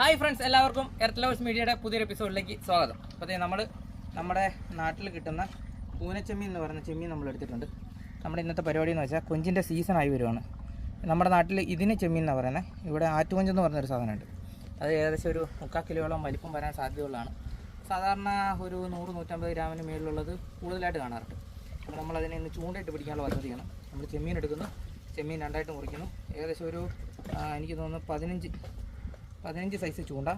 Hi friends എല്ലാവർക്കും earth lovers മീഡിയയുടെ പുതിയൊരു എപ്പിസോഡിലേക്ക് സ്വാഗതം. അപ്പോൾ നമ്മൾ നമ്മുടെ നാട്ടിൽ കിട്ടുന്ന കൂനച്ചെമ്മീൻ എന്ന് പറയുന്ന ചെമ്മീൻ നമ്മൾ എടുത്തിട്ടുണ്ട്. നമ്മുടെ ഇന്നത്തെ പരിപാടി എന്ന് വെച്ചാൽ കൊഞ്ചിന്റെ സീസൺ ആയി വരുവാണ്. നമ്മുടെ നാട്ടിൽ ഇതിന് ചെമ്മീൻ എന്ന് പറയുന്നത് ഇവിടെ ആറ്റുകൊഞ്ചെന്ന് പറഞ്ഞൊരു സാധനമുണ്ട്. അത് ഏകദേശം ഒരു മുക്കാൽ കിലോയോളം വലിപ്പം വരാൻ സാധ്യതയുള്ളതാണ്. സാധാരണ ഒരു നൂറ് നൂറ്റമ്പത് ഗ്രാമിന് മേളിലുള്ളത് കൂടുതലായിട്ട് കാണാറുണ്ട്. അപ്പോൾ നമ്മളതിനെ ഇന്ന് ചൂണ്ടയിട്ട് പിടിക്കാനുള്ള പദ്ധതിയാണ് നമ്മൾ ചെമ്മീൻ എടുക്കുന്നു. ചെമ്മീൻ രണ്ടായിട്ട് മുറിക്കുന്നു. ഏകദേശം ഒരു എനിക്ക് തോന്നുന്നു പതിനഞ്ച് പതിനഞ്ച് സൈസ് ചൂണ്ട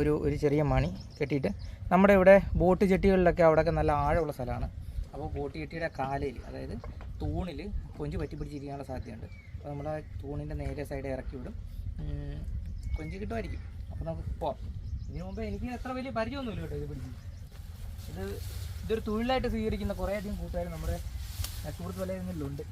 ഒരു ഒരു ചെറിയ മണി കെട്ടിയിട്ട് നമ്മുടെ ഇവിടെ ബോട്ട് ചെട്ടികളിലൊക്കെ അവിടെയൊക്കെ നല്ല ആഴമുള്ള സ്ഥലമാണ്. അപ്പോൾ ബോട്ട് ചെട്ടിയുടെ കാലയിൽ അതായത് തൂണിൽ കൊഞ്ച് പറ്റി പിടിച്ചിരിക്കാനുള്ള സാധ്യതയുണ്ട്. അപ്പോൾ നമ്മുടെ തൂണിന്റെ നേരെ സൈഡ് ഇറക്കി വിടും. കൊഞ്ച് കിട്ടുമായിരിക്കും. അപ്പോൾ നമുക്ക് പോവാം. ഇതിനു മുമ്പ് എനിക്ക് അത്ര വലിയ പരിചയമൊന്നുമില്ല കേട്ടോ ഇത് പിടിച്ച് ഇത് ഇതൊരു തൊഴിലായിട്ട് സ്വീകരിക്കുന്ന കുറേയധികം കൂട്ടുകാർ നമ്മുടെ സുഹൃത്ത് വലയങ്ങളിലുണ്ട്.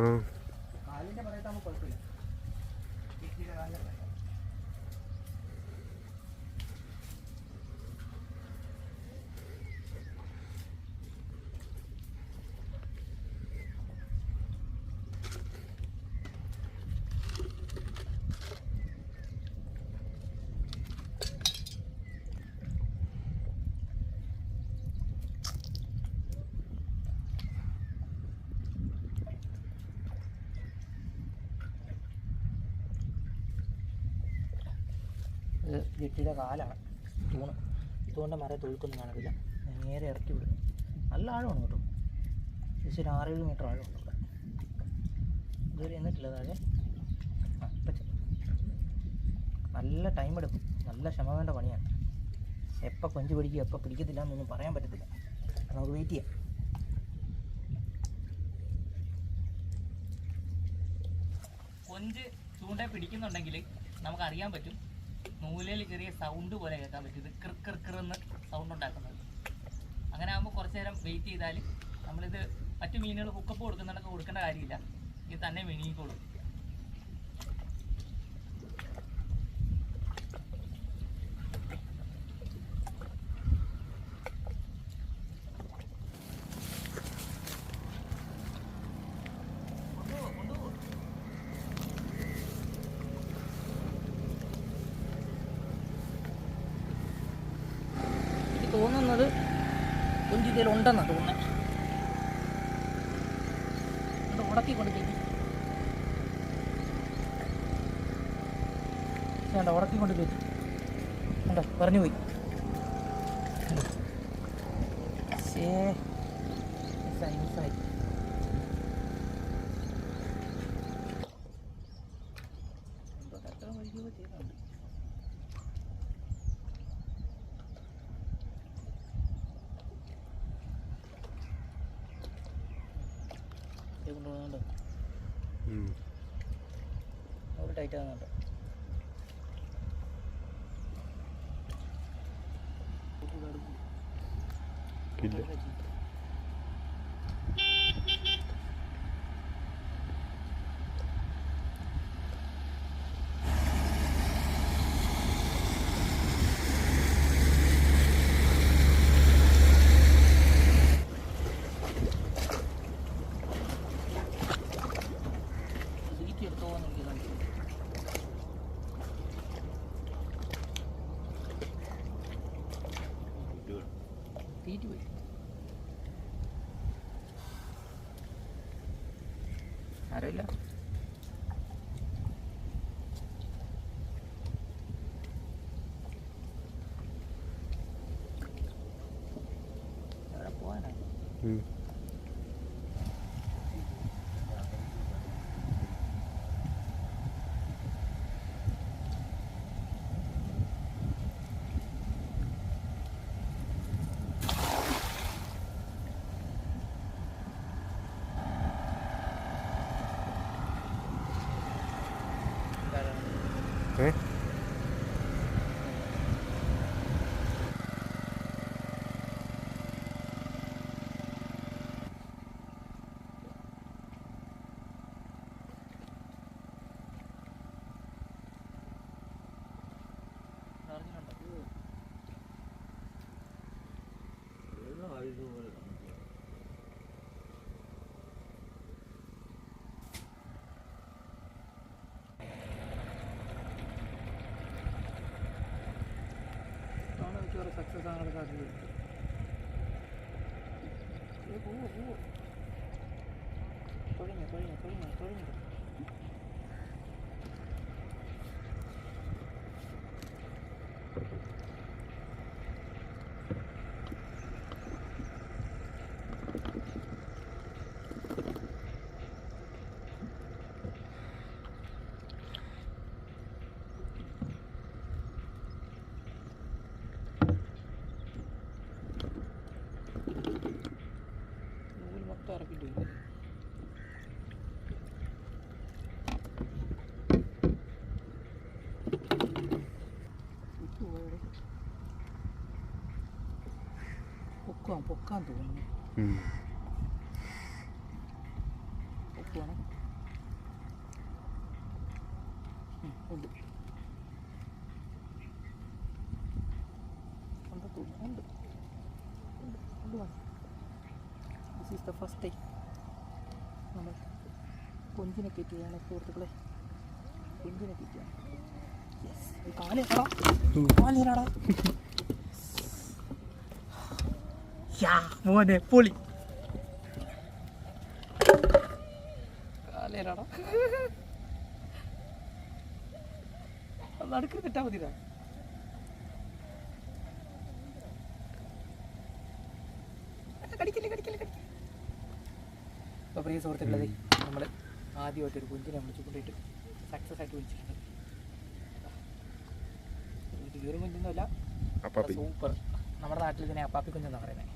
Huh? ഇത് ജെട്ടിയുടെ കാലാണ്. തൂണ്. തൂണിന്റെ മരം തൊഴുക്കൊന്നും കാണത്തില്ല നേരെ ഇറക്കി വിടും. നല്ല ആഴമാണ് കേട്ടോ. ഏകദേശം ഒരു ആറേഴ് മീറ്റർ ആഴമുണ്ട് ഇവിടെ. ഇതുവരെ എന്നിട്ടില്ല താഴെ. നല്ല ടൈം എടുക്കും. നല്ല ക്ഷമ വേണ്ട പണിയാണ്. എപ്പോൾ കൊഞ്ച് പിടിക്കും എപ്പോൾ പിടിക്കത്തില്ല എന്നൊന്നും പറയാൻ പറ്റത്തില്ല. നമുക്ക് വെയിറ്റ് ചെയ്യാം. കൊഞ്ച് ചൂണ്ട പിടിക്കുന്നുണ്ടെങ്കിൽ നമുക്ക് അറിയാൻ പറ്റും നൂലിൽ ചെറിയ സൗണ്ട് പോലെ കേൾക്കാൻ പറ്റും. ഇത് കിർ എന്ന് സൗണ്ട് ഉണ്ടാക്കുന്നത്. അങ്ങനെ ആകുമ്പോൾ കുറച്ച് നേരം വെയിറ്റ് ചെയ്താൽ നമ്മളിത് മറ്റു മീനുകൾ ഹുക്കപ്പ് കൊടുക്കുന്നുണ്ടെങ്കിൽ കൊടുക്കേണ്ട കാര്യമില്ല. ഇത് തന്നെ വിഴുങ്ങിക്കോളും തോന്നുന്നത് രീതിയിൽ ഉണ്ടെന്നാണ് തോന്നുന്നത് അത് ഉടക്കി കൊടുക്കേണ്ടി വേണ്ട ഉടക്കി കൊണ്ട് കയറ്റി വേണ്ട പറഞ്ഞു പോയി. മിസ്സായി, മിസ്സായി. ഇത് കൊണ്ടുപോകുന്നുണ്ട് അവിടെ ടൈറ്റ് ആകുന്നുണ്ട് ഇല്ല. Arayla. Sarap po é ano. Né? Hmm. ഞങ്ങളുടെ പൊക്കാൻ പൊക്കാൻ തോന്നുന്നു. പൊക്കുവാണ് ഉണ്ട് ഉണ്ട് തോന്നുന്നു ഉണ്ട് ഉണ്ട് this is the first time നമ്മൾ കൊഞ്ചിനെ കയറ്റുകയാണ് സുഹൃത്തുക്കളെ. കൊഞ്ചിനെ കയറ്റുകയാണ് യെസ് കാലേടാ കാലേടാ മോനെ പൊളി കാലേടാ നടുക്ക് കിട്ടാ മതിടാ കടിക്കില്ല കടിക്കില്ല കടിക്കില്ല? അപ്പോൾ പ്രിയ സുഹൃത്തുക്കളെ നമ്മൾ ആദ്യമായിട്ട് ഒരു കുഞ്ചിനെ വിളിച്ചു കൊണ്ടിട്ട് സക്സസ് ആയിട്ട് വിളിച്ചിട്ടുണ്ട്. ഇത് വെറും സൂപ്പർ. നമ്മുടെ നാട്ടിൽ ഇതിനെ അപ്പാപ്പി കുഞ്ഞെന്നാണ് പറയുന്നത്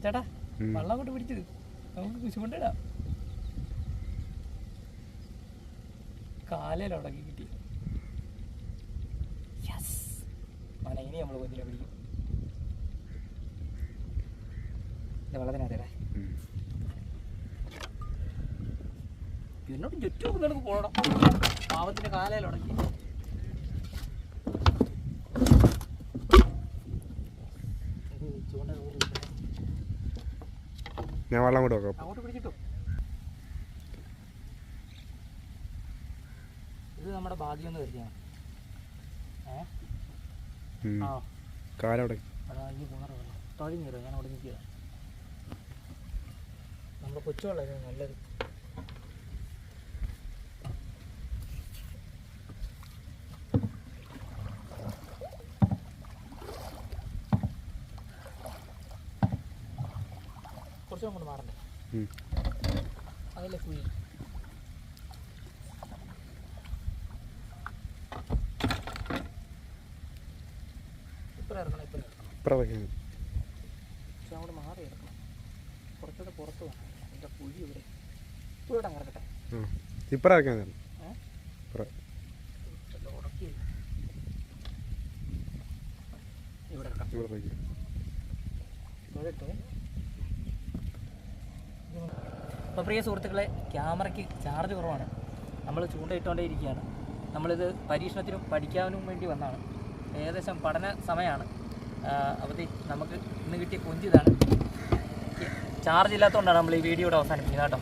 ചേട്ടാ ഉം. വെള്ളം കൊണ്ട് പിടിച്ചത് നമുക്ക് കുശുകൊണ്ടിടാം കാലയിൽ അവിടെ കിട്ടി. ഇനി നമ്മൾ കുഞ്ഞിനെ പിടിക്കും. വെള്ളത്തിനകത്തേടാ. എന്നോട് ചുറ്റും നമുക്ക് പോകണം പാവത്തിന്റെ കാലയിൽ ഉടക്കി ഞാൻ വെള്ളം കൂടെ വെക്കാം. അങ്ങോട്ട് പിടിച്ചിട്ടു. ഇത് നമ്മുടെ ഭാഗ്യം എന്ന് കരുതിയാണ് ഏ? ഉം. ആ. കാലവിടെ. അതാ ഈ വെള്ളം ഞാൻ അവിടെ നിൽക്കുക നമ്മുടെ കൊച്ചുവെള്ളം നല്ലത് കുറച്ചും അങ്ങോട്ട് മാറണ്ടേ. അതല്ലേ കുഴി. പക്ഷെ അങ്ങോട്ട് മാറി കുറച്ചുകൂടെ പുറത്ത് വേണം. എന്റെ ഇറക്കട്ടെ ഇപ്പറ ഇറക്കാം. ഇവിടെ അപ്പോൾ പ്രിയ സുഹൃത്തുക്കളെ ക്യാമറയ്ക്ക് ചാർജ് കുറവാണ്. നമ്മൾ ചൂണ്ടയിട്ടുകൊണ്ടേ ഇരിക്കുകയാണ്. നമ്മളിത് പരീക്ഷണത്തിനും പഠിക്കാനും വേണ്ടി വന്നതാണ്. ഏകദേശം പഠന സമയമാണ് അപ്പോൾ നമുക്ക് ഇന്ന് കിട്ടിയ കൊഞ്ച് ഇതാണ് ചാർജ് ഇല്ലാത്തതുകൊണ്ടാണ് നമ്മൾ ഈ വീഡിയോയുടെ അവസാനിപ്പിക്കുന്നത് കേട്ടോ.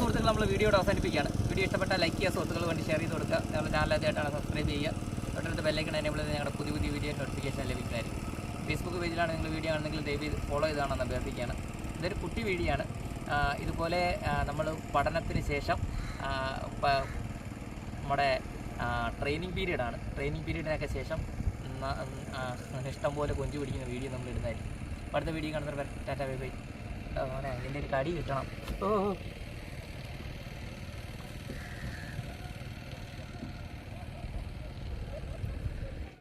സുഹൃത്തുക്കൾ നമ്മൾ വീഡിയോയുടെ അവസാനിപ്പിക്കുകയാണ്. വീഡിയോ ഇഷ്ടപ്പെട്ടാൽ ലൈക്ക് ചെയ്യുക സുഹൃത്തുക്കൾ വേണ്ടി ഷെയർ ചെയ്ത് കൊടുക്കുക. ഞങ്ങളുടെ ചാനൽ സബ്സ്ക്രൈബ് ചെയ്യുക. തൊട്ടടുത്ത് ബെല്ലൈക്കൺ എനേബിൾ ചെയ്ത് ഞങ്ങളുടെ പുതിയ പുതിയ വീഡിയോ നോട്ടിഫിക്കേഷൻ ലഭിക്കുന്നതായിരിക്കും. ഫേസ്ബുക്ക് പേജിലാണ് നിങ്ങൾ വീഡിയോ ആണെങ്കിൽ ദയവ് ഫോളോ ചെയ്താണെന്ന് അഭ്യർത്ഥിക്കുകയാണ്. ഇതൊരു കുട്ടി വീഡിയോ ആണ്. ഇതുപോലെ നമ്മൾ പഠനത്തിന് ശേഷം നമ്മുടെ ട്രെയിനിങ് പീരീഡാണ് ട്രെയിനിങ് പീരീഡിനൊക്കെ ശേഷം ഇഷ്ടം പോലെ കൊഞ്ചു പിടിക്കുന്ന വീഡിയോ നമ്മൾ ഇടുന്നതായിരിക്കും. അടുത്ത വീഡിയോ കാണുന്നവർ ടാറ്റാ ബൈ ബൈ. അതിന്റെ ഒരു കടി കിട്ടണം. ഓ.